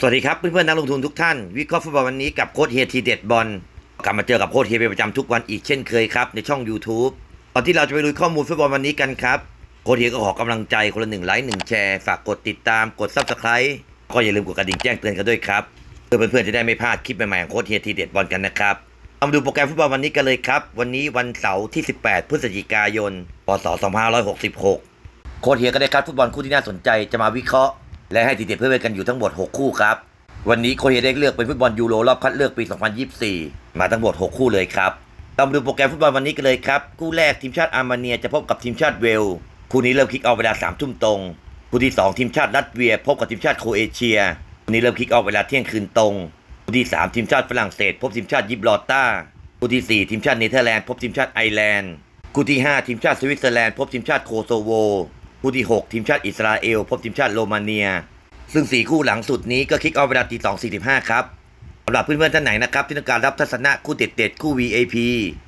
สวัสดีครับเพื่อนๆนักลงทุนทุกท่าน วิเคราะห์ฟุตบอลวันนี้กับโค้ชเฮียทีเด็ดบอลกลับมาเจอกับโค้ชเฮียเป็นประจำทุกวันอีกเช่นเคยครับ ในช่อง YouTube ตอนที่เราจะไปลุยข้อมูลฟุตบอลวันนี้กันครับโค้ชเฮียก็ขอกำลังใจคนละหนึ่งไลค์หนึ่งแชร์ฝากกดติดตามกด Subscribe ก็อย่าลืมกดกระดิ่งแจ้งเตือนกันด้วยครับเพื่อเพื่อนๆจะได้ไม่พลาดคลิปใหม่ๆของโค้ชเฮียทีเด็ดบอลกันนะครับเอามาดูโปรแกรมฟุตบอลวันนี้กันเลยครับวันนี้วันเสาร์ที่ 18 พฤศจิกายน พศ 2566 โค้ชเฮียก็ได้คัดฟุตบอลคู่ที่น่าสนใจจะมาวิเคราะห์ และให้ทีเด็ดเพื่อนๆกันอยู่ทั้งหมด 6 คู่ครับ วันนี้โคเฮียได้เลือกเป็นฟุตบอลยูโรรอบคัดเลือกปี 2024 มาทั้งหมด 6 คู่เลยครับเรามดูโปรแกรมฟุตบอลวันนี้กันเลยครับ คู่แรกทีมชาติอาร์เมเนียจะพบกับทีมชาติเวล คู่นี้เริ่มคิกออฟเวลา3ทุ่มตรง คู่ที่ 2 ทีมชาติรัสเวีย พบกับทีมชาติโครเอเชีย คู่นี้เริ่มคิกออฟเวลาเที่ยงคืนตรง คู่ที่ 3 ทีมชาติฝรั่งเศส พบทีมชาติยิบรอตตาคู่ที่ 4 ทีมชาติเนเธอร์แลนด์พบทีมชาติไอร์แลนด์ คู่ที่ 5 ทีมชาติสวิตเซอร์แลนด์พบทีมชาติโคโซโว คู่ที่ 6 ทีมชาติอิสราเอล พบทีมชาติโรมาเนีย ซึ่ง 4 คู่หลังสุดนี้ก็คิกออฟเวลาตี2.45ครับสำหรับเพื่อนๆท่านไหนนะครับ ที่ต้องการรับทัศนะคู่เด็ดๆ คู่ VAP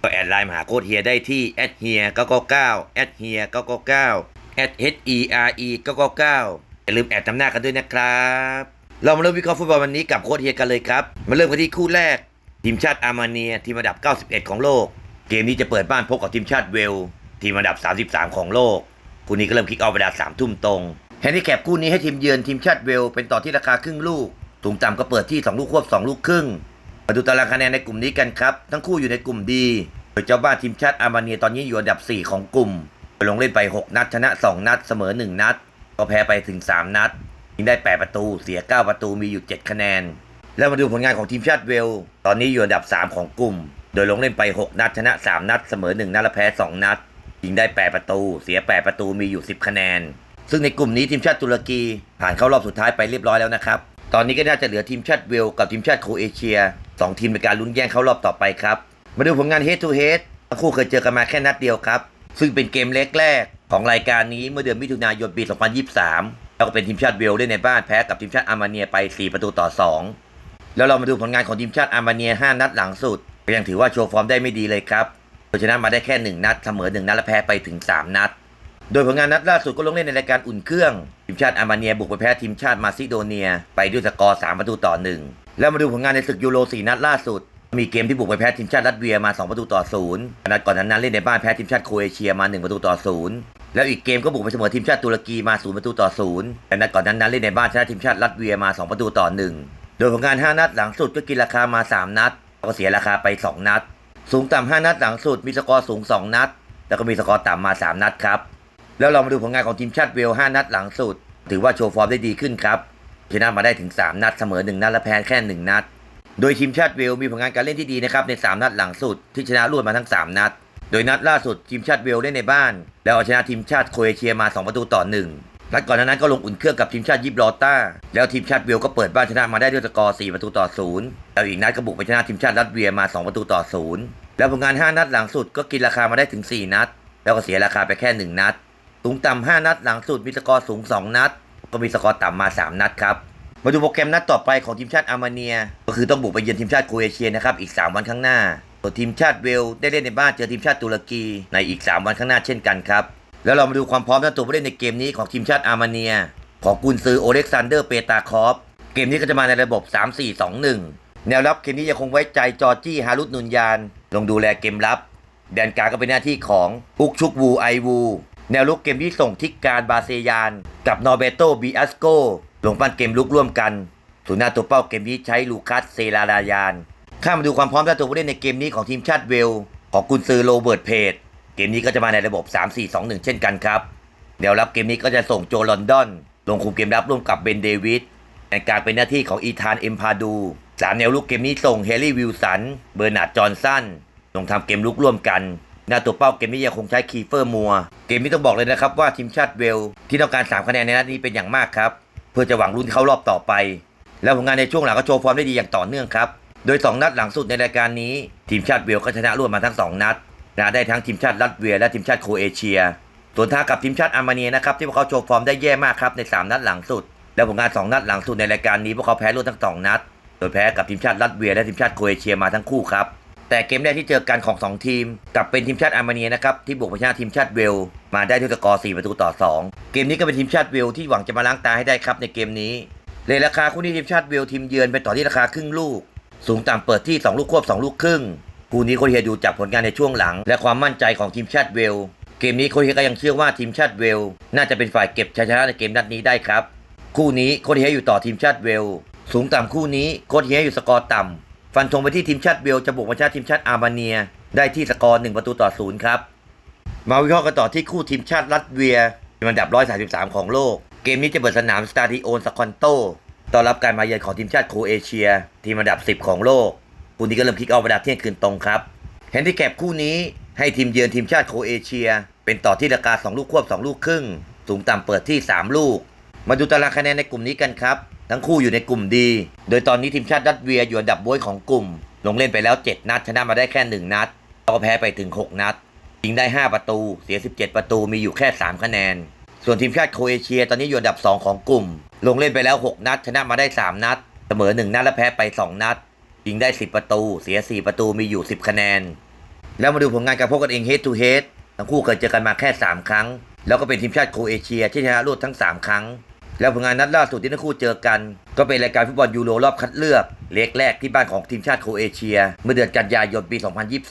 ก็แอดไลน์มาหาโค้ดเฮียได้ที่เฮีย999เฮีย999 h e r e 999อย่าลืมแอดนำหน้ากันด้วยนะครับ เรามาเริ่มวิเคราะห์ฟุตบอลวันนี้กับโค้ดเฮียกันเลยครับ มาเริ่มกันที่คู่แรก ทีมชาติอาร์มาเนียทีมอันดับ 91 ของโลก เกมนี้จะเปิดบ้านพบกับทีมชาติเวล ทีมอันดับ 33 ของโลก คู่นี้ก็เริ่มคิกออฟเวลา3ทุ่มตรงแฮนดิแคปคู่นี้ให้ทีมเยือนทีมชาติเวล เป็นต่อที่ราคาครึ่งลูกถุงต่ำก็เปิดที่ 2 ลูกควบ 2 ลูกครึ่งมาดูตารางคะแนนในกลุ่มนี้กันครับ ทั้งคู่อยู่ในกลุ่มดีโดยเจ้าบ้านทีมชาติอาร์มาเนียตอนนี้อยู่อันดับ 4 ของกลุ่มไปลงเล่นไป 6 นัดชนะ 2 นัดเสมอ 1 นัด ก็แพ้ไปถึง 3 นัดยิงได้ 8 ประตู เสีย 9 ประตูมีอยู่ 7 คะแนน แล้วมาดูผลงานของทีมชาติเวล ตอนนี้อยู่อันดับ 3 ของกลุ่ม โดยลงเล่นไป 6 นัดชนะ 3 นัดเสมอ 1 นัดและแพ้ 2 นัด ยิงได้ 8 ประตู เสีย 8 ประตูมีอยู่ 10 คะแนน ซึ่งในกลุ่มนี้ทีมชาติตุรกีผ่านเข้ารอบสุดท้ายไปเรียบร้อยแล้วนะครับ ตอนนี้ก็น่าจะเหลือทีมชาติเวลกับทีมชาติโครเอเชียสองทีมในการลุ้นแย่งเข้ารอบต่อไปครับ มาดูผลงาน head to head ทั้งคู่เคยเจอกันมาแค่นัดเดียวครับ ซึ่งเป็นเกมเล็กแรกของรายการนี้เมื่อเดือนมิถุนายนปี 2023 แล้วก็เป็นทีมชาติเวลส์เล่นในบ้านแพ้กับทีมชาติอาร์มาเนียไป 4 ประตูต่อ 2 แล้วเรามาดูผลงานของทีมชาติอาร์มาเนีย 5 นัดหลังสุดยังถือว่าโชว์ฟอร์มได้ไม่ดีเลยครับ โดยชนะมาได้แค่ 1 นัดเสมอ 1 นัดและแพ้ไปถึง 3 นัด โดยผลงานนัดล่าสุดก็ลงเล่นในรายการอุ่นเครื่อง ทีมชาติอาร์มาเนียบุกไปแพ้ทีมชาติมาซิโดเนีย ไปด้วยสกอร์ 3 ประตูต่อ 1 แล้วมาดูผลงานในศึกยูโร 4 นัดล่าสุด มีเกมที่บุกไปแพ้ทีมชาติรัสเวียมา 2 ประตูต่อ 0 นัดก่อนนั้นเล่นในบ้านแพ้ทีมชาติโครเอเชียมา 1 ประตูต่อ 0 แล้วอีกเกมก็บุกไปเสมอทีมชาติตุรกีมา 0 ประตูต่อ 0 แต่นัดก่อนนั้นเล่นในบ้านชนะทีมชาติรัสเวียมา 2 ประตูต่อ 1 โดยผลงาน 5 นัดหลังสุดก็กินราคามา 3 นัดก็เสียราคาไป 2 นัด สูงต่ำ5นัดหลังสุด มีสกอร์สูง2นัด แล้วก็มีสกอร์ต่ำมา3นัดครับ แล้วเรามาดูผลงานของทีมชาติเวล5นัดหลังสุด ถือว่าโชว์ฟอร์มได้ดีขึ้นครับชนะมาได้ถึง 3 นัดเสมอ 1 นัดและแพ้แค่ 1 นัด โดยทีมชาติเวลมีผลงานการเล่นที่ดีนะครับใน 3 นัดหลังสุดที่ชนะรวดมาทั้ง 3 นัด โดยนัดล่าสุดทีมชาติเวลเล่นในบ้าน แล้วเอาชนะทีมชาติโครเอเชียมา 2 ประตูต่อ 1 นัดก่อนหนานั้นก็ลงอุ่นเครื่องกับทีมชาติยิบรอตตาแล้วทีมชาติเวลก็เปิดบ้านชนะมาได้ด้วยสกอร์ 4 ประตูต่อ 0 แล้วอีกนัดก็บุกไปชนะทีมชาติรัสเวียมา 2 ประตูต่อ 0 แล้วผลงาน 5 นัดหลังสุดก็กินราคามาได้ถึง 4 นัด แล้วก็เสียราคาไปแค่ 1 นัด สูงต่ำ5นัดหลังสุดมีสกอร์สูง 2 นัด ก็มีสกอร์ต่ำมา 3 นัดครับ มาดูโปรแกรมนัดต่อไปของทีมชาติอาร์เมเนีย ก็คือต้องบุกไปเยือนทีมชาติโครเอเชียนะครับอีก 3 วันข้างหน้าส่วนทีมชาติเวลได้เล่นในบ้านเจอทีมชาติตุรกีในอีก 3 วันข้างหน้าเช่นกันครับ แล้วเรามาดูความพร้อมทั้งตัวผู้เล่นในเกมนี้ของทีมชาติอาร์เมเนีย ของกุนซือโอเล็กซานเดอร์เปตาคอฟ เกมนี้ก็จะมาในระบบ 3-4-2-1 แนวรับเกมนี้ยังคงไว้ใจจอร์จี้ฮารุตนุนยาน ลงดูแลเกมรับ แดนกลางก็เป็นหน้าที่ของอุกชุกวูไอวู แนวลุกเกมที่ส่งทิกการบาเซยาน กับนอร์เบโตบีอัสโกลงปั้นเกมลุกร่วมกันส่วนหน้าตัวเป้าเกมนี้ใช้ลูคัสเซลาดายาน ข้ามาดูความพร้อมด้านตัวผู้เล่นในเกมนี้ของทีมชาติเวล ของกุนซือโรเบิร์ตเพจ กมนี้ก็จะมาในระบบ 3-4-2-1 เช่นกันครับแนวรับเกมนี้ก็จะส่งโจลอนดอน ลงคุมเกมรับร่วมกับเบนเดวิดในกางเป็นหน้าที่ของอีธานเอ็มพาดูสามแนวลุกเกมนี้ส่งเฮลี่วิลสัน เบอร์นาร์ดจอห์นสันลงทำเกมลุกร่วมกัน หน้าตัวเป้าเกมนี้ยังคงใช้คีเฟอร์มัว เกมนี้ต้องบอกเลยนะครับว่าทีมชาติเวล ที่ต้องการ 3 คะแนนในนัดนี้เป็นอย่างมากครับ เพื่อจะหวังลุ้นเข้ารอบต่อไป แล้วผลงานในช่วงหลังก็โชว์ฟอร์มได้ดีอย่างต่อเนื่องครับ โดย 2 นัดหลังสุดในรายการนี้ ทีมชาติเวลก็ชนะรวดมาทั้ง 2 นัด นะได้ทั้งทีมชาติรัสเวียและทีมชาติโครเอเชีย ส่วนทางกับทีมชาติอาร์เมเนียนะครับที่พวกเขาโชว์ฟอร์มได้แย่มากครับใน 3 นัดหลังสุด แล้วผลงาน 2 นัดหลังสุดในรายการนี้พวกเขาแพ้รวดทั้ง 2 นัด โดยแพ้กับทีมชาติรัสเวียและทีมชาติโครเอเชียมาทั้งคู่ครับแต่เกมแรกที่เจอกันของ 2 ทีมกลับเป็นทีมชาติอาร์เมเนียนะครับที่บุกไปชนะทีมชาติเวล มาได้ด้วยสกอร์ 4 ประตูต่อ 2 เกมนี้ก็เป็นทีมชาติเวลที่หวังจะมาล้างตาให้ได้ครับในเกมนี้เลยราคาคู่นี้ทีมชาติเวลทีมเยือนไปต่อที่ราคาครึ่งลูก สูงต่ำเปิดที่ 2 ลูกควบ 2 ลูกครึ่ง คู่นี้โคเฮียดูจากผลงานในช่วงหลัง และความมั่นใจของทีมชาติเวล เกมนี้โคเฮียก็ยังเชื่อว่าทีมชาติเวล น่าจะเป็นฝ่ายเก็บชัยชนะในเกมนัดนี้ได้ครับ คู่นี้โคเฮียอยู่ต่อทีมชาติเวล สูงต่ำคู่นี้โคเฮียอยู่สกอร์ต่ำฟันธงไปที่ทีมชาติเวลจะบุกมาชาติทีมชาติอาร์เมเนีย ได้ที่สกอร์1ประตูต่อศูนย์ครับมาวิเคราะห์กันต่อที่คู่ทีมชาติรัสเวียเป็นอันดับ 133 ของโลก เกมนี้จะเปิดสนามสตาดิโอนสคอนโตต้อนรับการมาเยือนของทีมชาติโครเอเชีย ทีมอันดับ 10 ของโลก คู่นี้ก็เริ่มคิกออฟเวลาเที่ยงคืนตรงครับแฮนดิแคปคู่นี้ให้ทีมเยือนทีมชาติโคเอเชีย เป็นต่อที่ราคา 2 ลูกควบ 2 ลูกครึ่ง สูงต่ำเปิดที่ 3 ลูก มาดูตารางคะแนนในกลุ่มนี้กันครับ ทั้งคู่อยู่ในกลุ่มดี โดยตอนนี้ทีมชาติรัสเวียอยู่อันดับโบยของกลุ่ม ลงเล่นไปแล้ว 7 นัดชนะมาได้แค่ 1 นัดแล้วก็แพ้ไปถึง 6 นัดยิงได้ 5 ประตู เสีย 17 ประตูมีอยู่แค่ 3 คะแนน ส่วนทีมชาติโคเอเชีย ตอนนี้อยู่อันดับ 2 ของกลุ่ม ลงเล่นไปแล้ว 6 นัด ชนะมาได้ 3 นัด เสมอ 1 นัดและแพ้ไป 2 นัด ยิงได้ 10 ประตู เสีย 4 ประตูมีอยู่ 10 คะแนน แล้วมาดูผลงานการพบกันเอง head to head ทั้งคู่เคยเจอกันมาแค่ 3 ครั้ง แล้วก็เป็นทีมชาติโครเอเชีย ที่ชนะรวดทั้ง 3 ครั้ง แล้วผลงานนัดล่าสุดที่ทั้งคู่เจอกัน ก็เป็นรายการฟุตบอลยูโรรอบคัดเลือกเลกแรกที่บ้านของทีมชาติโครเอเชีย เมื่อเดือนกันยายนปี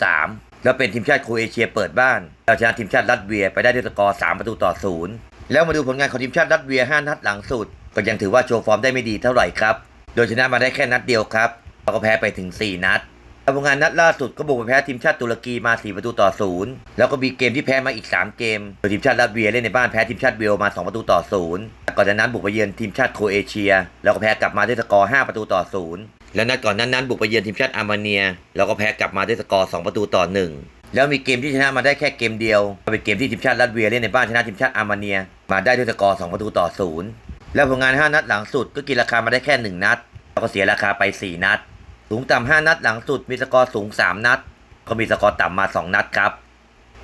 2023 แล้วเป็นทีมชาติโครเอเชียเปิดบ้านเอาชนะทีมชาติรัสเวียไปได้ด้วยสกอร์ 3 ประตูต่อศูนย์แล้วมาดูผลงานของทีมชาติรัสเวีย 5 นัดหลังสุด ก็ยังถือว่าโชว์ฟอร์มได้ไม่ดีเท่าไหร่ครับ โดยชนะมาได้แค่นัดเดียวครับ แล้วก็แพ้ไปถึง 4 นัดแล้วผลงานนัดล่าสุดก็บุกไปแพ้ทีมชาติตุรกีมา 4 ประตูต่อศูนย์แล้วก็มีเกมที่แพ้มาอีก 3 เกม โดยทีมชาติรัสเวียเล่นในบ้านแพ้ทีมชาติเวลมา 2 ประตูต่อศูนย์ก่อนจากนั้นบุกไปเยือนทีมชาติโครเอเชีย แล้วก็แพ้กลับมาด้วยสกอร์ 5 ประตูต่อศูนย์และนัดก่อนนั้นนั้นบุกไปเยือนทีมชาติอาร์เมเนีย แล้วก็แพ้กลับมาด้วยสกอร์ 2 ประตูต่อหนึ่งแล้วมีเกมที่ชนะมาได้แค่เกมเดียว เป็นเกมที่ทีมชาติรัสเวียเล่นในบ้านชนะทีมชาติอาร์เมเนีย มาได้ด้วยสกอร์ 2 ประตูต่อศูนย์แล้วผลงาน 5 นัดหลังสุดก็กินราคามาได้แค่ 1 นัด แล้วก็เสียราคาไป 4 นัด สูงต่ำ5นัดหลังสุดมีสกอร์สูง 3 นัด ก็มีสกอร์ต่ำมา 2 นัดครับ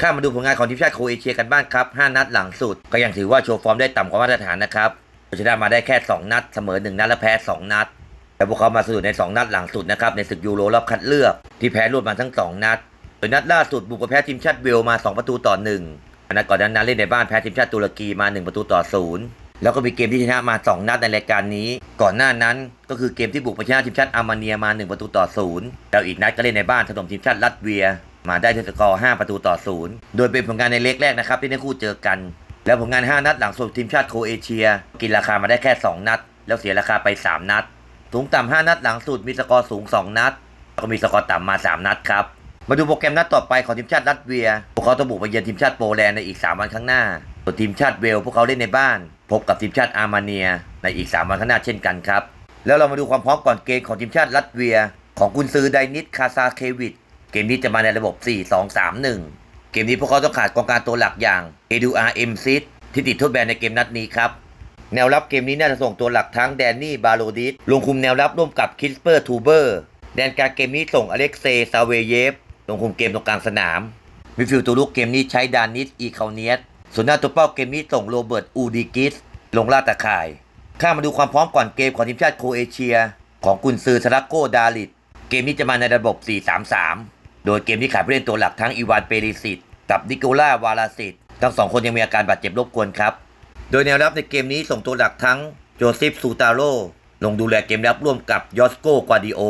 ข้ามาดูผลงานของทีมชาติโครเอเชียกันบ้างครับ 5 นัดหลังสุด ก็ยังถือว่าโชว์ฟอร์มได้ต่ำกว่ามาตรฐานนะครับชนะมาได้แค่ 2 นัด เสมอ 1 นัดและแพ้ 2 นัด แต่พวกเขามาสะดุดใน 2 นัดหลังสุดนะครับในศึกยูโรรอบคัดเลือก ที่แพ้รวดมาทั้ง 2 นัดโดยนัดล่าสุดบุกไปแพ้ทีมชาติเวลมา 2 ประตูต่อ1อันนั้นก่อนนั้นเล่นในบ้านแพ้ทีมชาติตุรกีมา 1 ประตูต่อ 0 แล้วก็มีเกมที่ชนะมา 2 นัดในรายการนี้ ก่อนหน้านั้นก็คือเกมที่บุกไปชนะทีมชาติอาร์เมเนียมา 1 ประตูต่อ0แล้วอีกนัดก็เล่นในบ้านถล่มทีมชาติรัสเวีย มาได้ด้วยสกอร์ 5 ประตูต่อ0โดยเป็นผลงานในเล็กแรกนะครับที่ทั้งคู่เจอกัน แล้วผลงาน 5 นัดหลังสุดทีมชาติโครเอเชีย กินราคามาได้แค่ 2 นัด แล้วเสียราคาไป 3 นัด สูงต่ำ5นัดหลังสุดมีสกอร์สูง 2 นัดแล้วก็มีสกอร์ต่ำมา 3 นัดครับมาดูโปรแกรมนัดต่อไปของทีมชาติรัสเวีย พวกเขาต้องบุกไปเยือนทีมชาติโปแลนด์ในอีก 3 วันข้างหน้าส่วนทีมชาติเวลพวกเขาเล่นในบ้าน พบกับทีมชาติอาร์เมเนีย ในอีก 3 วันข้างหน้าเช่นกันครับ แล้วเรามาดูความพร้อมก่อนเกมของทีมชาติรัสเวีย ของกุนซือไดนิสคาซาเควิชเกมนี้จะมาในระบบ 4-2-3-1 เกมนี้พวกเขาต้องขาดกองกลางตัวหลักอย่างเอดูอาร์เอ็มซิสที่ติดโทษแบนในเกมนัดนี้ครับแนวรับเกมนี้น่าจะส่งตัวหลักทั้งแดนนี่บาโลดิสลงคุมแนวรับร่วมกับคิสเปอร์ทูเบอร์แดนกลางเกมนี้ส่งอเล็กเซซาเวเยฟลงคุมเกมตรงกลางสนามมิดฟิลด์ตัวลุกเกมนี้ใช้ดานิสอีคาเนียส ส่วนหน้าตัวเป้าเกมนี้ส่งโรเบิร์ตอูดิกิสลงล่าตะข่าย ข้ามมาดูความพร้อมก่อนเกมของทีมชาติโครเอเชีย ของกุนซือซาราโกดาลิดเกมนี้จะมาในระบบ 4-3-3 โดยเกมที่ขาดผู้เล่นตัวหลักทั้งอีวานเปริสิตกับนิโคล่าวาลาสิตทั้งสองคนยังมีอาการบาดเจ็บรบกวนครับ โดยแนวรับในเกมนี้ส่งตัวหลักทั้งโจเซฟซูตาโรลงดูแลเกมรับร่วมกับยอสโกกวาดิโอ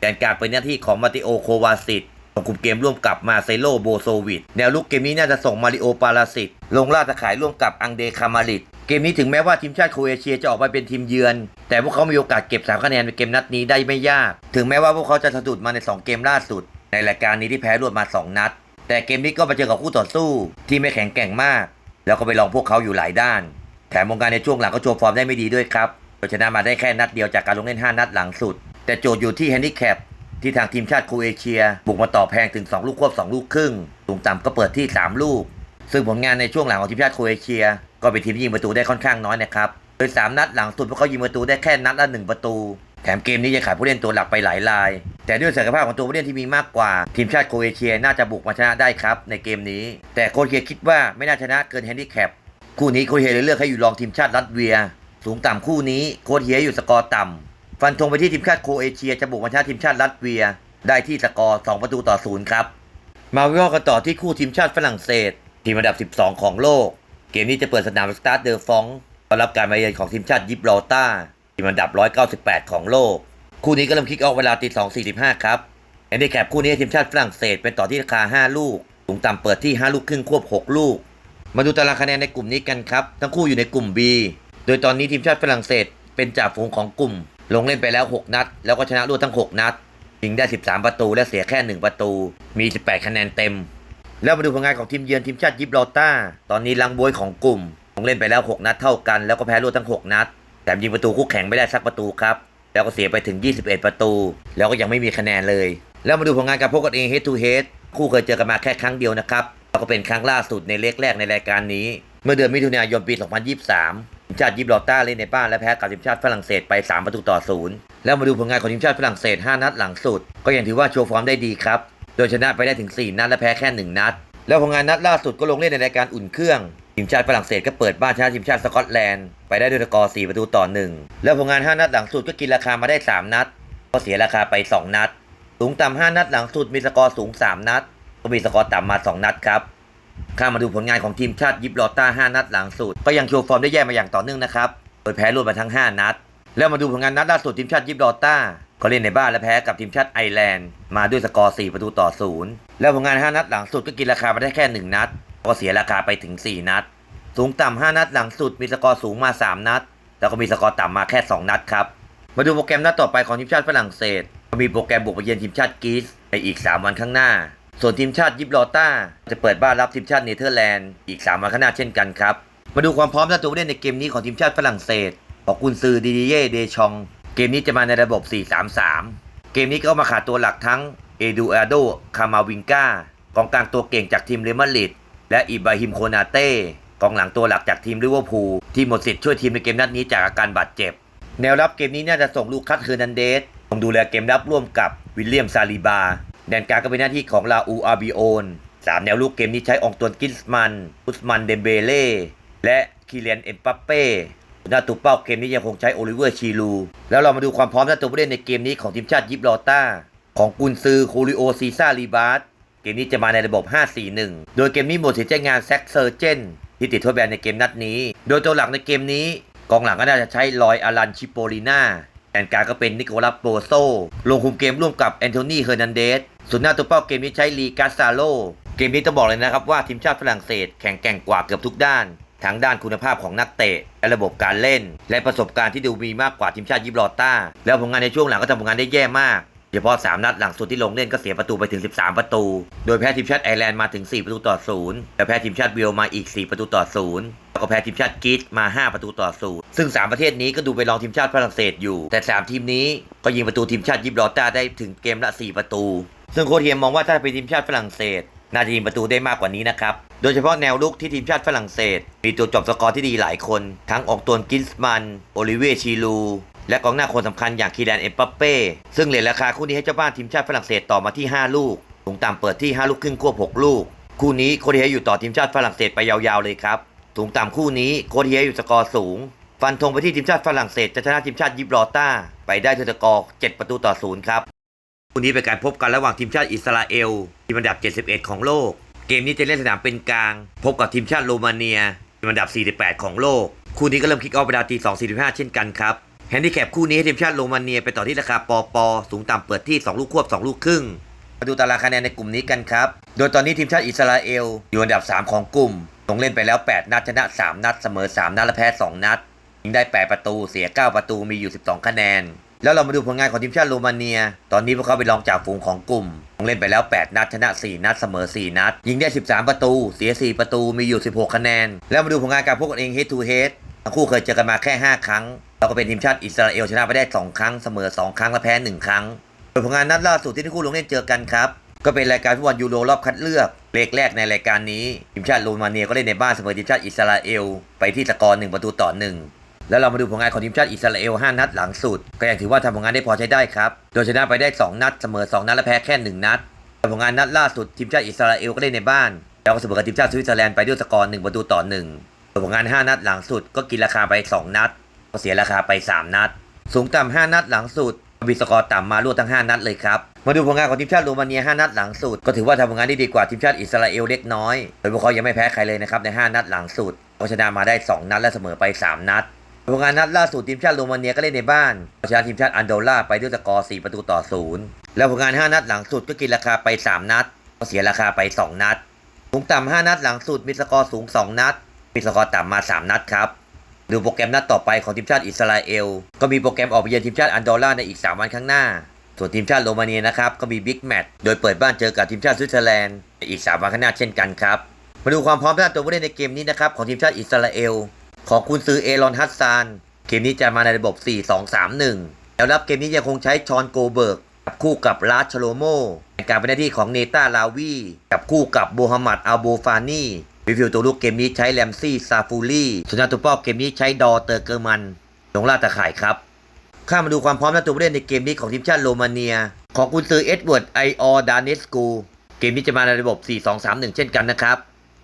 แดนกลางเป็นหน้าที่ของมาติโอโควาสิต ลงคุมเกมร่วมกับมาเซโลโบโซวิชแนวลุกเกมนี้น่าจะส่งมาริโอปาราสิตลงล่าตะข่ายร่วมกับอังเดคามาริตเกมนี้ถึงแม้ว่าทีมชาติโครเอเชียจะออกมาเป็นทีมเยือน แต่พวกเขามีโอกาสเก็บ3คะแนนในเกมนัดนี้ได้ไม่ยาก ถึงแม้ว่าพวกเขาจะสะดุดมาใน 2 เกมล่าสุด ในรายการนี้ที่แพ้รวดมา 2 นัด แต่เกมนี้ก็มาเจอกับคู่ต่อสู้ ที่ไม่แข็งแกร่งมาก แล้วก็ไปลองพวกเขาอยู่หลายด้าน แถมวงการในช่วงหลังก็โชว์ฟอร์มได้ไม่ดีด้วยครับโดยชนะมาได้แค่นัดเดียวจากการลงเล่น 5 นัดหลังสุด แต่โจทย์อยู่ที่แฮนดิแคป ที่ทางทีมชาติโครเอเชีย บุกมาต่อแพงถึง 2 ลูกควบ 2 ลูกครึ่งสูงต่ำก็เปิดที่ 3 ลูก ซึ่งผลงานในช่วงหลังของทีมชาติโครเอเชีย ก็เป็นทีมที่ยิงประตูได้ค่อนข้างน้อยนะครับโดย 3 นัดหลังสุดพวกเขายิงประตูได้แค่นัดละ1ประตู แถมเกมนี้ยังขาดผู้เล่นตัวหลักไปหลายราย แต่ด้วยศักยภาพของตัวผู้เล่นที่มีมากกว่า ทีมชาติโครเอเชียน่าจะบุกมาชนะได้ครับในเกมนี้ แต่โค้ชเฮียคิดว่าไม่น่าชนะเกินแฮนดิแคปคู่นี้โค้ชเฮียเลยเลือกให้อยู่รองทีมชาติรัสเวีย สูงต่ำคู่นี้โค้ชเฮียอยู่สกอร์ต่ำ ฟันธงไปที่ทีมชาติโคเอเชียจะบุกมาชนะทีมชาติรัสเวีย ได้ที่สกอร์ 2 ประตูต่อศูนย์ครับ มาวิเคราะกันต่อที่คู่ทีมชาติฝรั่งเศส ทีมอันดับ 12 ของโลก เกมนี้จะเปิดสนามสตาร์เดอฟองต้อนรับการมาเยือนของทีมชาติยิบรอลต้าทีมอันดับ 198 ของโลก คู่นี้ก็เริ่มคิกออกเวลาตี2.45 ครับแอนดี้แคปคู่นี้ทีมชาติฝรั่งเศสเป็นต่อที่ราคา 5 ลูกสูงต่ำเปิดที่ 5 ลูกครึ่งควบ 6 ลูก มาดูตารางคะแนนในกลุ่มนี้กันครับ ทั้งคู่อยู่ในกลุ่ม B โดยตอนนี้ทีมชาติฝรั่งเศสเป็นจ่าฝูงของกลุ่ม ลงเล่นไปแล้ว 6 นัด แล้วก็ชนะรวดทั้ง 6 นัดยิงได้ 13 ประตูและเสียแค่ 1 ประตู มี 18 คะแนนเต็ม แล้วมาดูผลงานของทีมเยือนทีมชาติยิบรอต้า ตอนนี้ลังบวยของกลุ่ม ลงเล่นไปแล้ว 6 นัดเท่ากัน แล้วก็แพ้รวดทั้ง 6 นัดแต่ยิงประตูคู่แข่งไม่ได้สักประตูครับ แล้วก็เสียไปถึง 21 ประตู แล้วก็ยังไม่มีคะแนนเลย แล้วมาดูผลงานการพบกันเอง head to head คู่เคยเจอกันมาแค่ครั้งเดียวนะครับ แล้วก็เป็นครั้งล่าสุดในเล็กแรกในรายการนี้ เมื่อเดือนมิถุนายนปี 2023ทีม ชาติยิบรอต้าเล่นในบ้านและแพ้กับทีมชาติฝรั่งเศสไป 3 ประตูต่อศูนย์แล้วมาดูผลงานของทีมชาติฝรั่งเศส 5 นัดหลังสุด ก็ยังถือว่าโชว์ฟอร์มได้ดีครับ โดยชนะไปได้ถึง 4 นัดและแพ้แค่ 1 นัด แล้วผลงานนัดล่าสุดก็ลงเล่นในรายการอุ่นเครื่อง ทีมชาติฝรั่งเศสก็เปิดบ้านชนะทีมชาติสกอตแลนด์ไปได้ด้วยสกอร์ 4 ประตูต่อ 1 แล้วผลงาน 5 นัดหลังสุดก็กินราคามาได้ 3 นัด ก็เสียราคาไป 2 นัด สูงต่ำ5นัดหลังสุดมีสกอร์สูง 3 นัด ก็มีสกอร์ต่ำมา 2 นัดครับ ข้ามมาดูผลงานของทีมชาติยิบรอต้า 5 นัดหลังสุด ก็ยังโชว์ฟอร์มได้แย่มาอย่างต่อเนื่องนะครับโดยแพ้รวดมาทั้ง 5 นัด แล้วมาดูผลงานนัดล่าสุดทีมชาติยิบรอต้าก็เล่นในบ้านและแพ้กับทีมชาติไอร์แลนด์ มาด้วยสกอร์ 4 ประตูต่อ 0 แล้วผลงาน 5 นัดหลังสุดก็กินราคามาได้แค่ 1 นัด ก็เสียราคาไปถึง 4 นัด สูงต่ำ5นัดหลังสุดมีสกอร์สูงมา 3 นัด แล้วก็มีสกอร์ต่ำมาแค่ 2 นัดครับ มาดูโปรแกรมนัดต่อไปของทีมชาติฝรั่งเศส มีโปรแกรมบุกไปเยือนทีมชาติกรีซในอีก 3 วันข้างหน้า ส่วนทีมชาติยิบรอต้าจะเปิดบ้านรับทีมชาติเนเธอร์แลนด์อีก 3 วันข้างหน้าเช่นกันครับ มาดูความพร้อมและตัวผู้เล่นในเกมนี้ของทีมชาติฝรั่งเศสของกุนซือดีดีเย่เดชอง เกมนี้จะมาในระบบ 4-3-3 เกมนี้ก็มาขาดตัวหลักทั้งเอดูอาโดคามาวิงกากองกลางตัวเก่งจากทีมเรอัลมาดริดและอิบราฮิมโคนาเต้กองหลังตัวหลักจากทีมลิเวอร์พูลที่หมดสิทธิ์ช่วยทีมในเกมนัดนี้จากอาการบาดเจ็บ แนวรับเกมนี้น่าจะส่งลูคัสเฮอร์นันเดสลงดูแลเกมรับร่วมกับวิลเลียมซาลิบา แดนกลางก็เป็นหน้าที่ของลาอูอาบิโอนสามแนวลูกเกมนี้ใช้องตวนกิส์มัน อุสมันเดมเบเล่และคีเลียนเอ็มปัปเป้หน้าตัวเป้าเกมนี้ยังคงใช้โอลิเวอร์ชีลู แล้วเรามาดูความพร้อมหน้าตัวผู้เล่นในเกมนี้ของทีมชาติยิบรอต้า ของกุนซือคูริโอซีซาลีบาสเกมนี้จะมาในระบบ 5-4-1 โดยเกมนี้หมดสิทธิ์ใช้งานแซ็กเซอร์เจนที่ติดโทษแบนในเกมนัดนี้ โดยตัวหลักในเกมนี้ กองหลังก็น่าจะใช้ลอยอารันชิโปลิน่า แอนการก็เป็นนิโคลัสโปโซ ลงคุมเกมร่วมกับแอนโทนีเฮอร์นันเดสส่วนหน้าตัวเป้าเกมนี้ใช้ลีกาซาโล เกมนี้ต้องบอกเลยนะครับว่าทีมชาติฝรั่งเศสแข่งแกร่งกว่าเกือบทุกด้านทั้งด้านคุณภาพของนักเตะและระบบการเล่น และประสบการณ์ที่ดูมีมากกว่าทีมชาติยิบรอต้าแล้วผลงานในช่วงหลังก็ทำผลงานได้แย่มาก เฉพาะ 3 นัดหลังสุดที่ลงเล่นก็เสียประตูไปถึง 13 ประตู โดยแพ้ทีมชาติไอร์แลนด์มาถึง 4 ประตูต่อ 0 และแพ้ทีมชาติเวลมาอีก 4 ประตูต่อ 0 แล้วก็แพ้ทีมชาติกรีซมา 5 ประตูต่อ 0 ซึ่ง 3 ประเทศนี้ก็ดูไปรองทีมชาติฝรั่งเศสอยู่ แต่ 3 ทีมนี้ก็ยิงประตูทีมชาติยิบรอต้าได้ถึงเกมละ 4 ประตู ซึ่งโค้ชเฮียมมองว่าถ้าเป็นทีมชาติฝรั่งเศสน่าจะยิงประตูได้มากกว่านี้นะครับ โดยเฉพาะแนวลุกที่ทีมชาติฝรั่งเศส มีตัวจบสกอร์ที่ดีหลายคน ทั้งออกตวกินส์มัน โอลิเวียชีลู และกองหน้าคนสำคัญอย่างคีแลนเอ็มปัปเป้ ซึ่งเหรียญราคาคู่นี้ให้เจ้าบ้านทีมชาติฝรั่งเศสต่อมาที่ 5 ลูกสูงต่ำเปิดที่ 5 ลูกครึ่งควบ 6 ลูก คู่นี้โคเทียอยู่ต่อทีมชาติฝรั่งเศสไปยาวๆเลยครับสูงต่ำคู่นี้โคเทียอยู่สกอร์สูง ฟันธงไปที่ทีมชาติฝรั่งเศสจะชนะทีมชาติยิบรอต้าไปได้ด้วยสกอร์7ประตูต่อศูนย์ครับคู่นี้เป็นการพบกันระหว่างทีมชาติอิสราเอลทีมอันดับ 71 ของโลก เกมนี้จะเล่นสนามเป็นกลาง พบกับทีมชาติโรมาเนียทีมอันดับ 48 ของโลก คู่นี้ก็เริ่มคิกออฟเวลาตี2.45 เช่นกันครับ แฮนดิแคปคู่นี้ทีมชาติโรมาเนียไปต่อที่ราคาปอปอสูงต่ำเปิดที่ 2 ลูกควบ 2 ลูกครึ่ง มาดูตารางคะแนนในกลุ่มนี้กันครับ โดยตอนนี้ทีมชาติอิสราเอล อยู่อันดับ 3 ของกลุ่ม ลงเล่นไปแล้ว 8 นัดชนะ 3 นัดเสมอ 3 นัดและแพ้ 2 นัด ยิงได้ 8 ประตูเสีย 9 ประตูมีอยู่ 12 คะแนน แล้วเรามาดูผลงานของทีมชาติโรมาเนีย ตอนนี้พวกเขาเป็นรองจากฝูงของกลุ่ม ลงเล่นไปแล้ว 8 นัดชนะ 4 นัดเสมอ 4 นัด ยิงได้ 13 ประตู เสีย 4 ประตูมีอยู่ 16 คะแนน แล้วมาดูผลงานการพบกันเอง head to head ทั้งคู่เคยเจอกันมาแค่ 5 ครั้ง แล้วก็เป็นทีมชาติอิสราเอลชนะไปได้ 2 ครั้งเสมอ 2 ครั้งและแพ้ 1 ครั้งโดยผลงานนัดล่าสุดที่ทั้งคู่ลงเล่นเจอกันครับ ก็เป็นรายการฟุตบอลยูโรรอบคัดเลือกเลขแรกในรายการนี้ทีมชาติโรมาเนียก็เล่นในบ้านเสมอทีมชาติอิสราเอลไปที่สกอร์1ประตูต่อ 1แล้วเรามาดูผลงานของทีมชาติอิสราเอล 5 นัดหลังสุด ก็ยังถือว่าทำผลงานได้พอใช้ได้ครับ โดยชนะไปได้ 2 นัด เสมอ 2 นัด และแพ้แค่ 1 นัดแต่ผลงานนัดล่าสุดทีมชาติอิสราเอลก็เล่นในบ้าน แล้วก็เสมอกับทีมชาติสวิตเซอร์แลนด์ไปด้วยสกอร์ 1 ประตูต่อ 1 ผลงาน 5 นัดหลังสุดก็กินราคาไป 2 นัด เสียราคาไป 3 นัด สูงต่ำ5นัดหลังสุดมีสกอร์ต่ำมารวดทั้ง 5 นัดเลยครับ มาดูผลงานของทีมชาติโรมาเนีย 5 นัดหลังสุด ก็ถือว่าทำผลงานได้ดีกว่าทีมชาติอิสราเอลเล็กน้อย โดยพวกเขายังไม่แพ้ใครเลยนะครับใน 5 นัดหลังสุดก็ชนะมาได้ 2 นัดและเสมอไป 3 นัดผลงานนัดล่าสุดทีมชาติโรมาเนียก็เล่นในบ้านชนะทีมชาติอันโดล่าไปด้วยสกอร์ 4 ประตูต่อ 0 แล้วผลงาน 5 นัดหลังสุดก็กินราคาไป 3 นัด ก็เสียราคาไป 2 นัด สูงต่ำ5นัดหลังสุดมีสกอร์สูง 2 นัดมีสกอร์ต่ำมา 3 นัดครับ ดูโปรแกรมนัดต่อไปของทีมชาติอิสราเอล ก็มีโปรแกรมออกไปเยือนทีมชาติอันโดล่าในอีก 3 วันข้างหน้า ส่วนทีมชาติโรมาเนียนะครับก็มีบิ๊กแมตช์โดยเปิดบ้านเจอกับทีมชาติสวิตเซอร์แลนด์ในอีก 3 วันข้างหน้าเช่นกันครับ มาดูความพร้อมด้านตัวผู้เล่นในเกมนี้นะครับของทีมชาติอิสราเอล ของคุณซื้อเอรอนฮัสซานเกมนี้จะมาในระบบ 4-2-3-1 แล้วรับเกมนี้ยังคงใช้ชอนโกเบิร์กกับคู่กับลาชโลโมในการเป็นหน้าที่ของเนต้าลาวีกับคู่กับโบฮามัดอัลโบฟานี รีวิวตัวลูกเกมนี้ใช้แรมซี่ซาฟูลี่ส่วนหน้าตัวเป้าเกมนี้ใช้ดอเตอร์เกอร์มันลงล่าตะข่ายครับ ข้ามมาดูความพร้อมและตัวผู้เล่นในเกมนี้ของทีมชาติโรมาเนีย ของกุนซือเอ็ดเวิร์ดไอออดาเนสกู เกมนี้จะมาในระบบ 4-2-3-1 เช่นกันนะครับ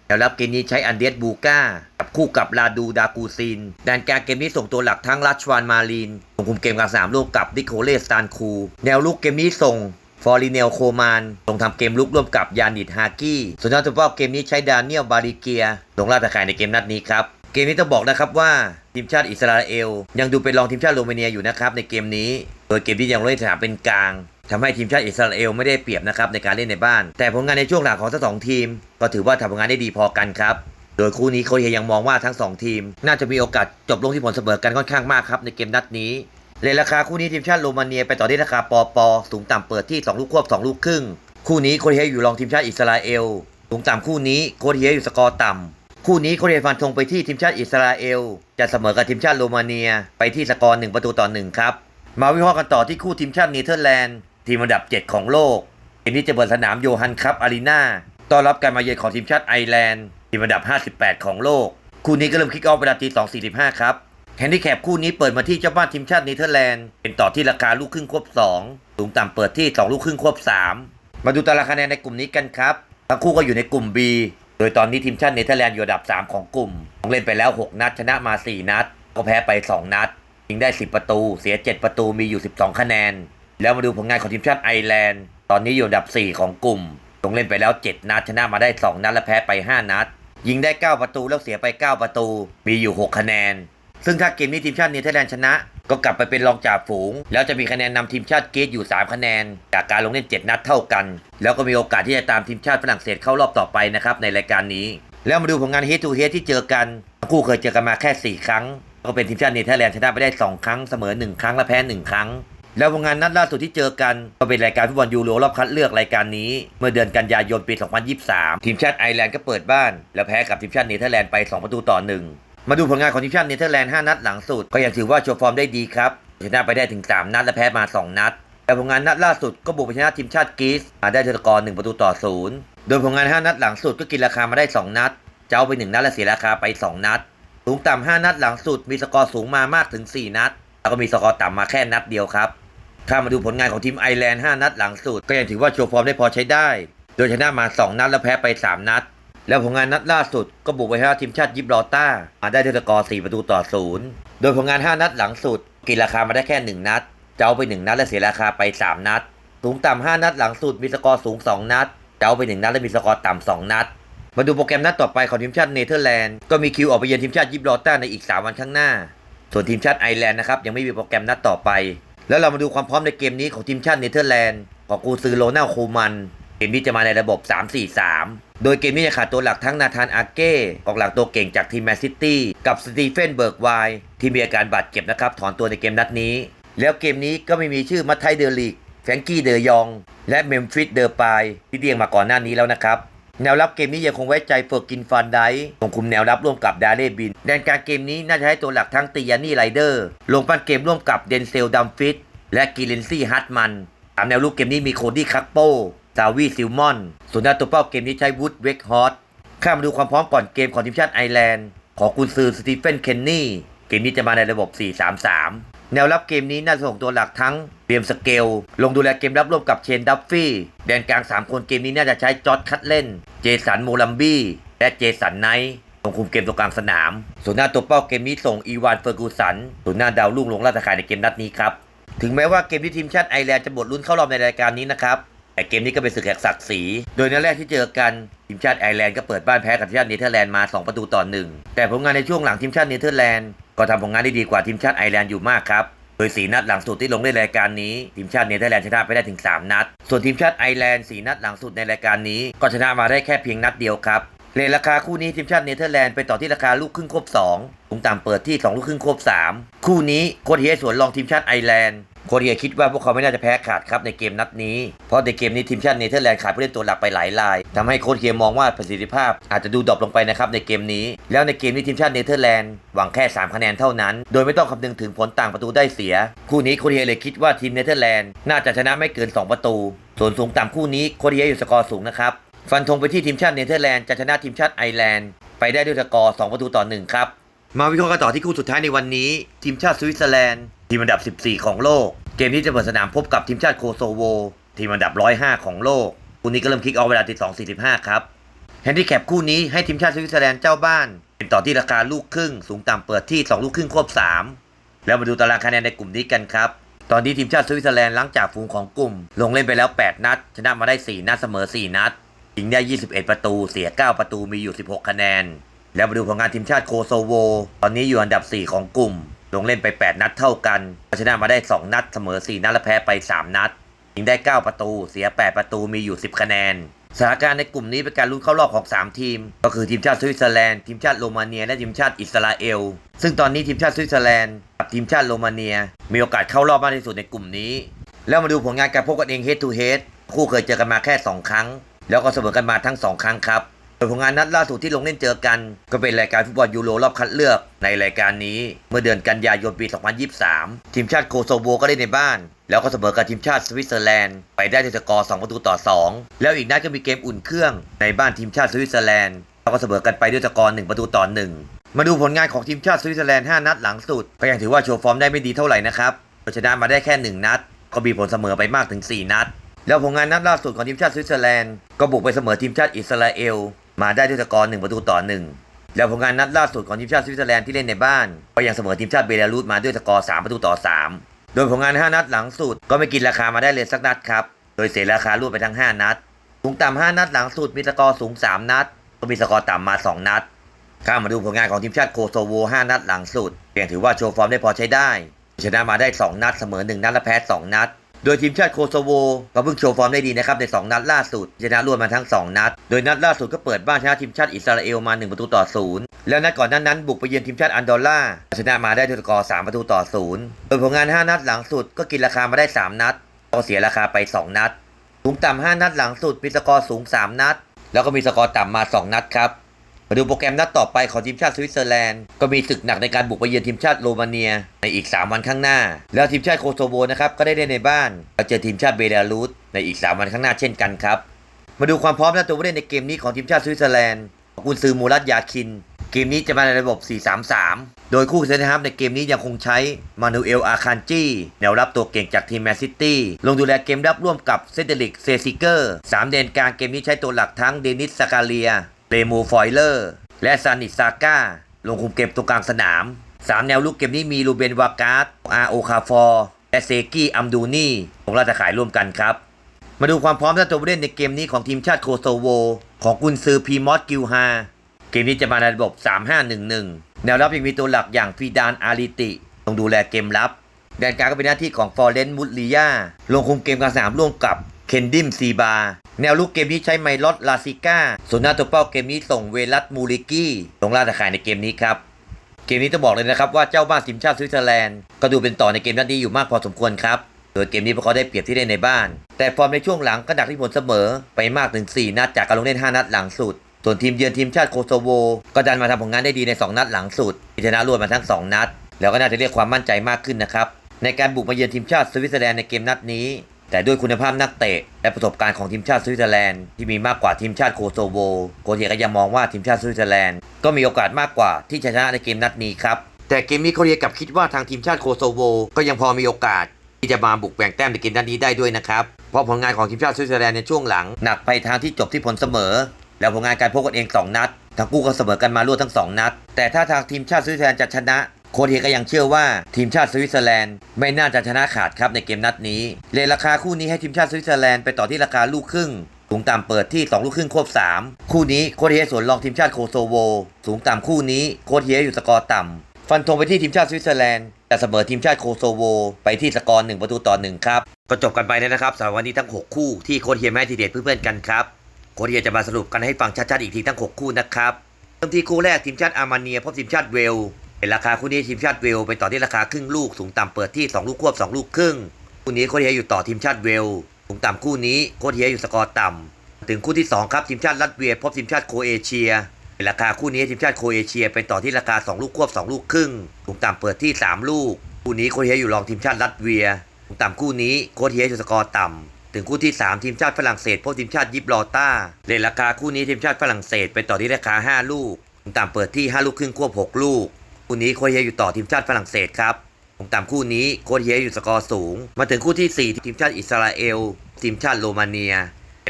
แล้วรับเกมนี้ใช้อันเดสบูก้ากับคู่กับลาดูดากูซินแดนกลางเกมนี้ส่งตัวหลักทั้งรัชวานมาลีนส่งคุมเกมกลางสามร่วมกับดิโคเลสตานคู แนวลุกเกมนี้ส่ง ฟอริเนลโคมานลงทำเกมลุกร่วมกับยานิดฮากี้ส่วนยอดตัวเป้าเกมนี้ใช้ดาเนียลบาริเกีย ลงล่าตะข่ายในเกมนัดนี้ครับเกมนี้ต้องบอกนะครับว่าทีมชาติอิสราเอล ยังดูเป็นรองทีมชาติโรมาเนียอยู่นะครับในเกมนี้โดยเกมที่ยังเล่นสนามเป็นกลางทำให้ทีมชาติอิสราเอลไม่ได้เปรียบนะครับในการเล่นในบ้าน แต่ผลงานในช่วงหลังของทั้งสองทีม ก็ถือว่าทำผลงานได้ดีพอกันครับโดยคู่นี้โคเฮยยังมองว่าทั้งสองทีม น่าจะมีโอกาสจบลงที่ผลเสมอกันค่อนข้างมากครับในเกมนัดนี้ เลยราคาคู่นี้ทีมชาติโรมาเนียไปต่อที่ราคาปอปอสูงต่ำเปิดที่ 2 ลูกควบ 2 ลูกครึ่ง คู่นี้โคเฮยอยู่รองทีมชาติอิสราเอล สูงต่ำคู่นี้โคเฮยอยู่สกอร์ต่ำ คู่นี้โคเฮยฟันธงไปที่ทีมชาติอิสราเอล จะเสมอกับทีมชาติโรมาเนียไปที่สกอร์ 1 ประตูต่อ 1 ครับ มาวิเคราะห์กันต่อที่คู่ทีมชาติเนเธอร์แลนด์ทีมอันดับ 7 ของโลกเกมนี้จะเปิดสนามโยฮันคัพอารีนาต้อนรับการมาเยือนของทีมชาติไอร์แลนด์ทีมอันดับ 58 ของโลก คู่นี้ก็เริ่มคิกออฟเวลาตี2.45ครับ แฮนดิแคปคู่นี้เปิดมาที่เจ้าบ้านทีมชาติเนเธอร์แลนด์เป็นต่อที่ราคาลูกครึ่งควบ 2 สูงต่ำเปิดที่ 2 ลูกครึ่งควบ 3 มาดูตารางคะแนนในกลุ่มนี้กันครับทั้งคู่ก็อยู่ในกลุ่ม B โดยตอนนี้ทีมชาติเนเธอร์แลนด์อยู่อันดับ 3 ของกลุ่มลงเล่นไปแล้ว 6 นัดชนะมา 4 นัด ก็แพ้ไป 2 นัดยิงได้ 10 ประตู เสีย 7 ประตูมีอยู่ 12 คะแนน แล้วมาดูผลงานของทีมชาติไอร์แลนด์ ตอนนี้อยู่อันดับ 4 ของกลุ่มลงเล่นไปแล้ว 7 นัดชนะมาได้ 2 นัดและแพ้ไป 5 นัด ยิงได้ 9 ประตูแล้วเสียไป 9 ประตู มีอยู่ 6 คะแนน ซึ่งถ้าเกมนี้ทีมชาติเนเธอร์แลนด์ชนะ ก็กลับไปเป็นรองจ่าฝูง แล้วจะมีคะแนนนำทีมชาติเกรซอยู่ 3 คะแนน จากการลงเล่น 7 นัดเท่ากัน แล้วก็มีโอกาสที่จะตามทีมชาติฝรั่งเศสเข้ารอบต่อไปนะครับในรายการนี้ แล้วมาดูผลงาน head to head ที่เจอกันทั้งคู่เคยเจอกันมาแค่ 4 ครั้ง ก็เป็นทีมชาติเนเธอร์แลนด์ชนะไปได้ 2 ครั้งเสมอ 1 ครั้งและแพ้ 1 ครั้งแล้วผลงานนัดล่าสุดที่เจอกัน ก็เป็นรายการฟุตบอลยูโรรอบคัดเลือกรายการนี้ เมื่อเดือนกันยายนปี 2023 ทีมชาติไอร์แลนด์ก็เปิดบ้าน แล้วแพ้กับทีมชาติเนเธอร์แลนด์ไป 2 ประตูต่อ 1 มาดูผลงานของทีมชาติเนเธอร์แลนด์ 5 นัดหลังสุด ก็ยังถือว่าโชว์ฟอร์มได้ดีครับ ชนะไปได้ถึง 3 นัดและแพ้มา 2 นัด แต่ผลงานนัดล่าสุดก็บุกไปชนะทีมชาติกรีซมาได้ด้วยสกอร์1ประตูต่อ 0 โดยผลงาน 5 นัดหลังสุดก็กินราคามาได้ 2 นัด เจ้าไป 1 นัดและเสียราคาไป 2 นัด สูงต่ำ5นัดหลังสุดมีสกอร์สูงมามากถึง 4 นัด แล้วก็มีสกอร์ต่ำมาแค่นัดเดียวครับข้ามมาดูผลงานของทีมไอร์แลนด์ 5 นัดหลังสุด ก็ยังถือว่าโชว์ฟอร์มได้พอใช้ได้ โดยชนะมา 2 นัดและแพ้ไป 3 นัด แล้วผลงานนัดล่าสุดก็บุกไปชนะทีมชาติยิบรอลต้ามาได้ด้วยสกอร์ 4 ประตูต่อ 0 โดยผลงาน 5 นัดหลังสุด กินราคามาได้แค่ 1 นัด เจ้าไป 1 นัดและเสียราคาไป 3 นัด สูงต่ำ5นัดหลังสุดมีสกอร์สูง 2 นัด เจ้าไป 1 นัดและมีสกอร์ต่ำ2นัด มาดูโปรแกรมนัดต่อไปของทีมชาติเนเธอร์แลนด์ก็มีคิวออกไปเยือนทีมชาติยิบรอลต้าในอีก 3 วันข้างหน้า ส่วนทีมชาติไอร์แลนด์นะครับยังไม่มีโปรแกรมนัดต่อไป แล้วเรามาดูความพร้อมในเกมนี้ของทีมชาติเนเธอร์แลนด์ของกูซือโรนัลโคมัน เกมนี้จะมาในระบบ 3-4-3 โดยเกมนี้จะขาดตัวหลักทั้งนาธานอาเก้กองหลังตัวเก่งจากทีมแมนซิตี้กับสตีเฟนเบิร์กไวที่มีอาการบาดเจ็บนะครับ ถอนตัวในเกมนัดนี้ แล้วเกมนี้ก็ไม่มีชื่อมัตไทเดอร์ลิกแฟรงกี้เดอยอง และเมมฟิสเดอร์ปายที่เรียงมาก่อนหน้านี้แล้วนะครับแนวรับเกมนี้ยังคงไว้ใจเฟอร์กินฟันไดส่งคุมแนวรับร่วมกับดาเล่บิน แดนกางเกมนี้น่าจะให้ตัวหลักทั้งตียานี่ไรเดอร์ ลงปั้นเกมร่วมกับเดนเซลดัมฟิตและกิเลนซี่ฮัตมันตามแนวลูกเกมนี้มีโคดี้คักโป ซาวีซิลมอนส่วนหน้าตัวเป้าเกมนี้ใช้วูดเวกฮอตข้ามมาดูความพร้อมก่อนเกมของทีมชาติไอร์แลนด์ ของกุนซือสตีเฟนเคนนี่ เกมนี้จะมาในระบบ 4-3-3 แนวรับเกมนี้น่าจะส่งตัวหลักทั้งเบียมสเกล ลงดูแลเกมรับร่วมกับเชนดัฟฟี่ แดนกลาง 3 คนเกมนี้น่าจะใช้จอร์ดคัตเล่น เจสันโมลัมบี้ และเจสันไนท์ลงคุมเกมตรงกลางสนาม ส่วนหน้าตัวเป้าเกมนี้ส่งอีวานเฟอร์กูสัน ส่วนหน้าดาวรุ่งลงล่าตะข่ายในเกมนัดนี้ครับ ถึงแม้ว่าเกมที่ทีมชาติไอร์แลนด์จะบดลุ้นเข้ารอบในรายการนี้นะครับ แต่เกมนี้ก็เป็นศึกแห่งศักดิ์ศรี โดยในแรกที่เจอกันทีมชาติไอร์แลนด์ก็เปิดบ้านแพ้กับทีมชาติเนเธอร์แลนด์มา 2 ประตูต่อ1แต่ผลงานในช่วงหลังทีมชาติเนเธอร์แลนด์ก็ทำผลงานได้ดีกว่าทีมชาติไอร์แลนด์อยู่มากครับโดยสีนัดหลังสุดที่ลงในรายการนี้ ทีมชาติเนเธอร์แลนด์ชนะไปได้ถึง 3 นัด ส่วนทีมชาติไอร์แลนด์สีนัดหลังสุดในรายการนี้ ก็ชนะมาได้แค่เพียงนัดเดียวครับเลทราคาคู่นี้ทีมชาติเนเธอร์แลนด์ไปต่อที่ราคาลูกครึ่งครบ2สูงต่ำเปิดที่ 2 ลูกครึ่งครบ3คู่นี้โคตรเฮียสวนรองทีมชาติไอร์แลนด์ โคตรเฮียคิดว่าพวกเขาไม่น่าจะแพ้ขาดครับในเกมนัดนี้ เพราะในเกมนี้ทีมชาติเนเธอร์แลนด์ขาดผู้เล่นตัวหลักไปหลายรายทำให้โคเฮียมองว่าประสิทธิภาพอาจจะดูดรอปลงไปนะครับในเกมนี้ แล้วในเกมนี้ทีมชาติเนเธอร์แลนด์หวังแค่ 3 คะแนนเท่านั้น โดยไม่ต้องคำนึงถึงผลต่างประตูได้เสีย คู่นี้โคเฮียเลยคิดว่าทีมเนเธอร์แลนด์น่าจะชนะไม่เกิน 2 ประตู ส่วนสูงต่ำคู่นี้โคเฮียอยู่สกอร์สูงนะครับ ฟันธงไปที่ทีมชาติเนเธอร์แลนด์จะชนะทีมชาติไอร์แลนด์ไปได้ด้วยสกอร์ 2 ประตูต่อ 1 ครับ มาวิเคราะห์กันต่อที่คู่สุดท้ายในวันนี้ ทีมชาติสวิตเซอร์แลนด์ทีมอันดับ 14 ของโลก เกมนี้จะเปิดสนามพบกับทีมชาติโคโซโว ทีมอันดับ 105 ของโลกคู่นี้ก็เริ่มคิกออฟเวลาตี2.45 ครับแฮนดิแคปคู่นี้ให้ทีมชาติสวิตเซอร์แลนด์เจ้าบ้านเป็นต่อที่ราคาลูกครึ่ง สูงต่ำเปิดที่ 2 ลูกครึ่งควบ 3 แล้วมาดูตารางคะแนนในกลุ่มนี้กันครับ ตอนนี้ทีมชาติสวิตเซอร์แลนด์หลังจากฝูงของกลุ่ม ลงเล่นไปแล้ว 8 นัด ชนะมาได้ 4 นัดเสมอ 4 นัดยิงได้ 21 ประตู เสีย 9 ประตูมีอยู่ 16 คะแนน แล้วมาดูผลงานทีมชาติโคโซโว ตอนนี้อยู่อันดับ 4 ของกลุ่ม ลงเล่นไป 8 นัดเท่ากัน ชนะมาได้ 2 นัดเสมอ 4 นัดและแพ้ไป 3 นัด ยิงได้ 9 ประตู เสีย 8 ประตูมีอยู่ 10 คะแนน สถานการณ์ในกลุ่มนี้เป็นการลุ้นเข้ารอบของ 3 ทีม ก็คือทีมชาติสวิตเซอร์แลนด์ ทีมชาติโรมาเนีย และทีมชาติอิสราเอล ซึ่งตอนนี้ทีมชาติสวิตเซอร์แลนด์กับทีมชาติโรมาเนีย มีโอกาสเข้ารอบมากที่สุดในกลุ่มนี้ แล้วมาดูผลงานการพบกันเอง head to head คู่เคยเจอกันมาแค่ 2 ครั้ง แล้วก็เสมอกันมาทั้ง 2 ครั้งครับ ผลงานนัดล่าสุดที่ลงเล่นเจอกัน ก็เป็นรายการฟุตบอลยูโรรอบคัดเลือกในรายการนี้ เมื่อเดือนกันยายนปี 2023 ทีมชาติโคโซโวก็ได้ในบ้าน แล้วก็เสมอกับทีมชาติสวิตเซอร์แลนด์ไปได้ด้วยสกอร์2ประตูต่อ 2 แล้วอีกนัดก็มีเกมอุ่นเครื่องในบ้านทีมชาติสวิตเซอร์แลนด์แล้วก็เสมอกันไปด้วยสกอร์1ประตูต่อ 1 มาดูผลงานของทีมชาติสวิตเซอร์แลนด์ 5 นัดหลังสุด ก็ยังถือว่าโชว์ฟอร์มได้ไม่ดีเท่าไหร่นะครับชนะมาได้แค่ 1 นัด ก็มีผลเสมอไปมากถึง 4 นัด แล้วผลงานนัดล่าสุดของทีมชาติสวิตเซอร์แลนด์ก็บุกไปเสมอทีมชาติอิสราเอล มาได้ด้วยสกอร์1ประตูต่อ1แล้วผลงานนัดล่าสุดของทีมชาติสวิตเซอร์แลนด์ที่เล่นในบ้าน ก็ยังเสมอทีมชาติเบลารุสมาด้วยสกอร์3ประตูต่อ3โดยผลงาน 5 นัดหลังสุดก็ไม่กินราคามาได้เลยสักนัดครับ โดยเสียราคารวดไปทั้ง 5 นัด สูงต่ำ5นัดหลังสุดมีสกอร์สูง 3 นัด ก็มีสกอร์ต่ำมา 2 นัด ข้ามมาดูผลงานของทีมชาติโคโซโว 5 นัดหลังสุดเพียงถือว่าโชว์ฟอร์มได้พอใช้ได้ ชนะมาได้ 2 นัดเสมอ 1 นัดและแพ้ 2 นัด โดยทีมชาติโคโซโวก็เพิ่งโชว์ฟอร์มได้ดีนะครับใน 2 นัดล่าสุดชนะรวดมาทั้ง 2 นัด โดยนัดล่าสุดก็เปิดบ้านชนะทีมชาติอิสราเอลมา 1 ประตูต่อ0แล้วนัดก่อนนั้นนั้นบุกไปเยือนทีมชาติอันดอร่าชนะมาได้ด้วยสกอร์3ประตูต่อ0โดยผลงาน 5 นัดหลังสุดก็กินราคามาได้ 3 นัดก็เสียราคาไป 2 นัดสูงต่ำ5นัดหลังสุดมีสกอร์สูง 3 นัด แล้วก็มีสกอร์ต่ำมา 2 นัดครับ มาดูโปรแกรมนัดต่อไปของทีมชาติสวิตเซอร์แลนด์ ก็มีศึกหนักในการบุกไปเยือนทีมชาติโรมาเนียในอีก 3 วันข้างหน้า แล้วทีมชาติโคโซโวนะครับก็ได้เล่นในบ้านแล้วเจอทีมชาติเบลารุสในอีก 3 วันข้างหน้าเช่นกันครับ มาดูความพร้อมและตัวผู้เล่นในเกมนี้ของทีมชาติสวิตเซอร์แลนด์กุนซือมูรัตยาคิน เกมนี้จะมาในระบบ 4-3-3 โดยคู่เซนนะครับในเกมนี้ยังคงใช้มานูเอลอาคานจีแนวรับตัวเก่งจากทีมแมนซิตี้ลงดูแลเกมรับร่วมกับเซเดริกเซซิเกอร์สามเดนกลางเกมนี้ใช้ตัวหลักทั้งเดนิสซากาเลีย เรมูฟอยเลอร์ และซานิซาก้าลงคุมเกมตัวกลางสนาม 3 แนวลุกเกมนี้มีลูเบนวากาสอาโอคาฟอร์และเซกี้อัมดูนี่ลงราชขายร่วมกันครับ มาดูความพร้อมและตัวผู้เล่นในเกมนี้ของทีมชาติโคโซโว ของกุนซือพีมอสกิลฮาเกมนี้จะมาในระบบ 3-5-1-1 แนวรับยังมีตัวหลักอย่างฟีดานอาริติลงดูแลเกมรับแดนกลางก็เป็นหน้าที่ของฟอร์เรนมุตลิยาลงคุมเกมกลางสนามร่วมกับ เคนดิมซีบา แนวลุกเกมนี้ใช้ไมลอตลาซิก้าส่วนหน้าตัวเป้าเกมนี้ส่งเวลัตมูริกี้ลงล่าตะข่ายในเกมนี้ครับ เกมนี้ต้องบอกเลยนะครับว่าเจ้าบ้านทีมชาติสวิตเซอร์แลนด์ก็ดูเป็นต่อในเกมนัดนี้อยู่มากพอสมควรครับ โดยเกมนี้พวกเขาได้เปรียบที่ได้ในบ้าน แต่ฟอร์มในช่วงหลังก็ดักที่ผลเสมอไปมากถึง 4 นัดจากการลงเล่น 5 นัดหลังสุด ส่วนทีมเยือนทีมชาติโคโซโว ก็ดันมาทำผลงานได้ดีใน 2 นัดหลังสุดมีชนะรวดมาทั้ง 2 นัด แล้วก็น่าจะเรียกความมั่นใจมากขึ้นนะครับในการบุกมาเยือนทีมชาติสวิตเซอร์แลนด์ในเกมนัดนี้ แต่ด้วยคุณภาพนักเตะ และประสบการณ์ของทีมชาติสวิตเซอร์แลนด์ที่มีมากกว่าทีมชาติโคโซโวโคเทียก็ยังมองว่าทีมชาติสวิตเซอร์แลนด์ก็มีโอกาสมากกว่าที่จะชนะในเกมนัดนี้ครับแต่เกมนี้โคเทียกับคิดว่าทางทีมชาติโคโซโวก็ยังพอมีโอกาสที่จะมาบุกแบ่งแต้มในเกมนัดนี้ได้ด้วยนะครับเพราะผลงานของทีมชาติสวิตเซอร์แลนด์ในช่วงหลังหนักไปทางที่จบที่ผลเสมอ แล้วผลงานการพบกันเอง 2 นัดทั้งคู่ก็เสมอกันมารวดทั้ง 2 นัด แต่ถ้าทางทีมชาติสวิตเซอร์แลนด์จะชนะ โค้ชเฮก็ยังเชื่อว่าทีมชาติสวิตเซอร์แลนด์ไม่น่าจะชนะขาดครับในเกมนัดนี้เลยราคาคู่นี้ให้ทีมชาติสวิตเซอร์แลนด์ไปต่อที่ราคาลูกครึ่งสูงต่ำเปิดที่ 2 ลูกครึ่งควบ 3 คู่นี้โค้ชเฮยสวนรองทีมชาติโคโซโว สูงต่ำคู่นี้โค้ชเฮยอยู่สกอร์ต่ำ ฟันธงไปที่ทีมชาติสวิตเซอร์แลนด์แต่เสมอทีมชาติโคโซโว ไปที่สกอร์ 1 ประตูต่อ 1 ครับ ก็จบกันไปแล้วนะครับสำหรับวันนี้ทั้ง 6 คู่ที่โค้ชเฮียแม่ทีเด็ดเพื่อนๆกันครับโค้ชเฮียจะมาสรุปกันให้ฟังชัดๆอีกทีทั้ง 6 คู่นะครับเริ่มที่คู่แรกทีมชาติอาร์มาเนียพบทีมชาติเวล ราคาคู่นี้ทีมชาติเวลไปต่อที่ราคาครึ่งลูกสูงต่ำเปิดที่ 2 ลูกควบ 2 ลูกครึ่งคู่นี้โคเฮียอยู่ต่อทีมชาติเวลสูงต่ำคู่นี้โคเฮียอยู่สกอร์ต่ำถึงคู่ที่สองครับทีมชาติรัสเวียพบทีมชาติโคเอเชียเป็นราคาคู่นี้ทีมชาติโคเอเชียไปต่อที่ราคา 2 ลูกควบ 2 ลูกครึ่งสูงต่ำเปิดที่ 3 ลูก คู่นี้โคเอเชียอยู่รองทีมชาติรัสเวียสูงต่ำคู่นี้โคเอเชียอยู่สกอร์ต่ำถึงคู่ที่ 3 ทีมชาติฝรั่งเศสพบทีมชาติยิบรอต้าเลราคาคู่นี้ทีมชาติฝรั่งเศสไปต่อที่ราคา 5 ลูกสูงต่ำเปิดที่ 5 ลูกครึ่งควบ 6 ลูก คู่นี้โคเอเชียอยู่ต่อทีมชาติฝรั่งเศสครับสูงต่ำคู่นี้โคเอเชียอยู่สกอร์สูง มาถึงคู่ที่ 4 ทีมชาติอิสราเอล ทีมชาติโรมาเนีย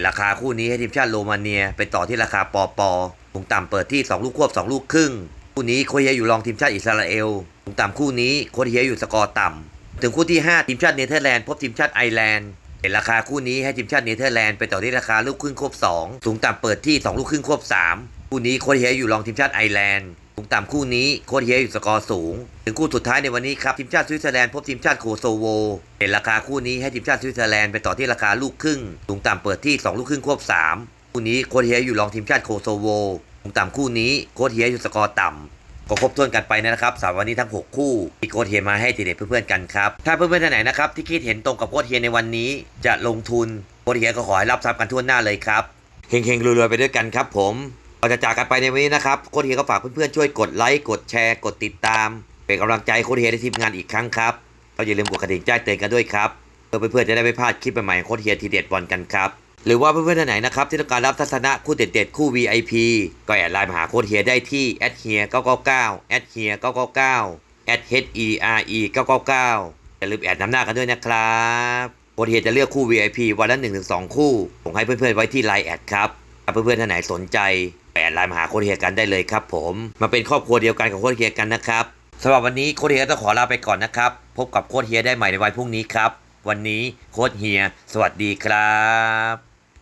ราคาคู่นี้ให้ทีมชาติโรมาเนียไปต่อที่ราคาปอปอสูงต่ำเปิดที่ 2 ลูกควบ 2 ลูกครึ่ง คู่นี้โคเอเชียอยู่รองทีมชาติอิสราเอลสูงต่ำคู่นี้โคเอเชียอยู่สกอร์ต่ำถึงคู่ที่ 5 ทีมชาติเนเธอร์แลนด์พบทีมชาติไอร์แลนด์เห็นราคาคู่นี้ให้ทีมชาติเนเธอร์แลนด์ไปต่อที่ราคาลูกครึ่งควบ 2 สูงต่ำเปิดที่ 2 ลูกครึ่งควบ 3 คู่นี้โคเอเชียอยู่รองทีมชาติไอร์แลนด์ สูงต่ำคู่นี้โครเอเชียอยู่สกอร์สูง ถึงคู่สุดท้ายในวันนี้ครับทีมชาติสวิตเซอร์แลนด์พบทีมชาติโคโซโวเห็นราคาคู่นี้ให้ทีมชาติสวิตเซอร์แลนด์ไปต่อที่ราคาลูกครึ่งสูงต่ำเปิดที่ 2 ลูกครึ่งควบ 3 คู่นี้โครเอเชียอยู่รองทีมชาติโคโซโวสูงต่ำคู่นี้โครเอเชียอยู่สกอร์ต่ำก็ครบถ้วนกันไปนะครับสำหรับวันนี้ทั้ง 6 คู่ที่โค้ชเฮียมาให้ทีเด็ดเพื่อนๆกันครับ ถ้าเพื่อนๆท่านไหนนะครับที่คิดเห็นตรงกับโค้ชเฮียในวันนี้ จะลงทุนโค้ชเฮียก็ขอให้รับทรัพย์กันทั่วหน้าเลยครับเฮงๆรวยๆไปด้วยกันครับผม เราจะจากกันไปในวันนี้นะครับโค้ชเฮียก็ฝากเพื่อนๆช่วยกดไลค์กดแชร์กดติดตาม เป็นกำลังใจโค้ชเฮียในทีมงานอีกครั้งครับก็อย่าลืมกดกระดิ่งแจ้งเตือนกันด้วยครับเพื่อเพื่อนๆจะได้ไม่พลาดคลิปใหม่ๆของโค้ชเฮียทีเด็ดบอลกันครับหรือว่าเพื่อนๆท่านไหนนะครับที่ต้องการรับทัศนะคู่เด็ดๆคู่ VIP ก็แอดไลน์มาหาโค้ดเฮียได้ที่แอดเฮีย999แอดเฮีย999แอด H E R E 999อย่าลืมแอดนำหน้ากันด้วยนะครับโค้ดเฮียจะเลือกคู่ VIP วันละ1-2 คู่ผมให้เพื่อนๆไว้ที่ไลน์แอดครับถ้าเพื่อนๆท่านไหนสนใจ แปดไลน์มาหาโค้ดเฮียกันได้เลยครับผมมาเป็นครอบครัวเดียวกันกับโค้ดเฮียกันนะครับสำหรับวันนี้โค้ดเฮียต้องขอลาไปก่อนนะครับ พบกับโค้ดเฮียได้ใหม่ในวันพรุ่งนี้ครับ วันนี้โค้ดเฮีย สวัสดีครับ